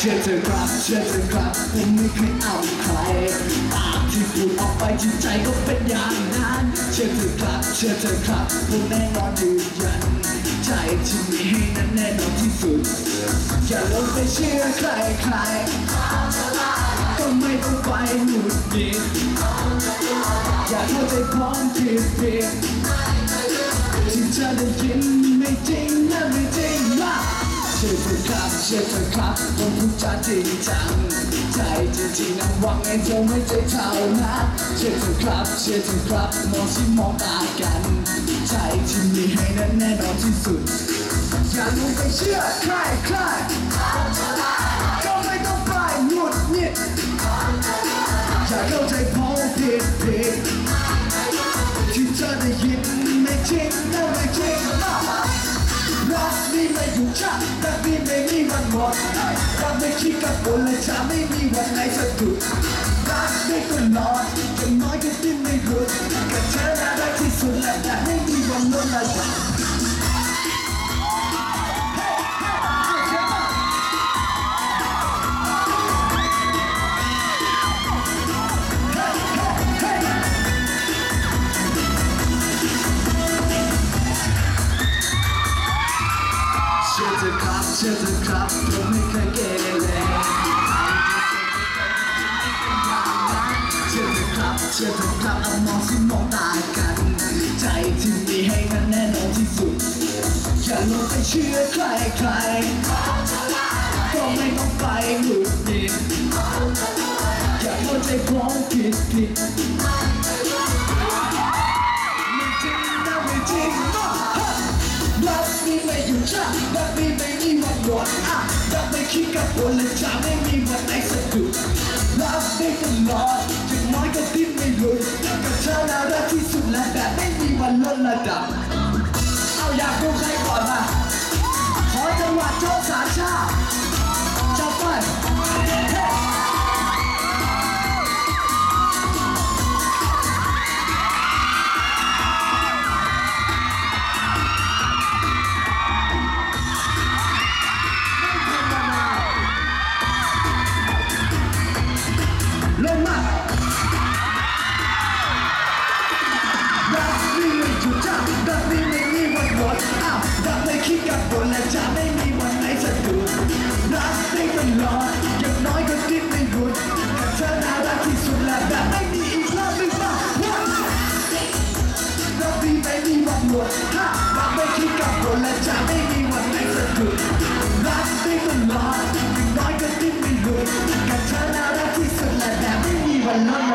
เชื่อเธอครับเชื่อเธอครับผมไม่เคยเอาใครตามที่พูดออกไปจิตใจก็เป็นอย่างนั้นเชื่อเธอครับเชื่อเธอครับผมแน่นอนยืนยันใจที่มีให้นั้นแน่นอนที่สุด อย่าลงไปเชื่อใครใครก็ไม่ต้องไปหงุดหงิดอย่าเข้าใจพร้อมผิดผิดที่เธอได้ยินไม่จริงนะไม่จริง เชื่อเธอครับเชื่อเธอครับต้องพูดจาจริงจัง ใจจริงๆนะหวังให้เธอไม่ใจเท่านะเชื่อเธอครับเชื่อเธอครับมองที่มองตากัน ใจที่มีให้นั้นแน่นอนที่สุด อย่าลงไปเชื่อใครใครก็ไม่ต้องไปหงุดหงิดอย่าเข้าใจพ้องผิดผิด ไม่หยุดชักรักนี่ไม่มีวันหมดรักไม่คิดกับคนและจะไม่มีวันไหนสะดุดรักได้ตลอดอย่น้อยก็ดิ้นไม่หลุดกับเธอน่ารักที่สุดและแต่ไม่มีวันลดละ ชื่อเธอครับผมไม่เคยเกเรเชื่อเธอครับเชื่อเธอครับเอามองที่มองตากัน ใจที่มีให้นั้นแน่นอนที่สุด อย่าลงไปเชื่อใครใครก็ไม่ต้องไปหงุดหงิดอย่าเข้าใจพ้องผิดผิดไม่จริงนะไม่จริงนะรักนี่ไม่หยุดชั คิดกับคนและจะไม่มีวันไหนสะดุดรักได้ตลอดอย่างน้อยก็ดิ้นไม่หลุดกับเธอน่ารักที่สุดและแบบ จะรักนี้ไม่มีวันหมดอ้าวรักไม่คิดกับคนและจะไม่มีวันไหนสะดุดรักได้ตลอดอย่างน้อยก็ดิ้งไม่หยุดกับเธอน่ารักที่สุดและแบบไม่มีอีกแล้วไม่บ้ารักนี้ไม่มีวันหมดถ้ารักไม่คิดกับคนและจะไม่มีวันไหนสะดุดรักได้ตลอดอย่างน้อยก็ดิ้งไม่หยุดกับเธอน่ารักที่สุดและแบบไม่มีวันลด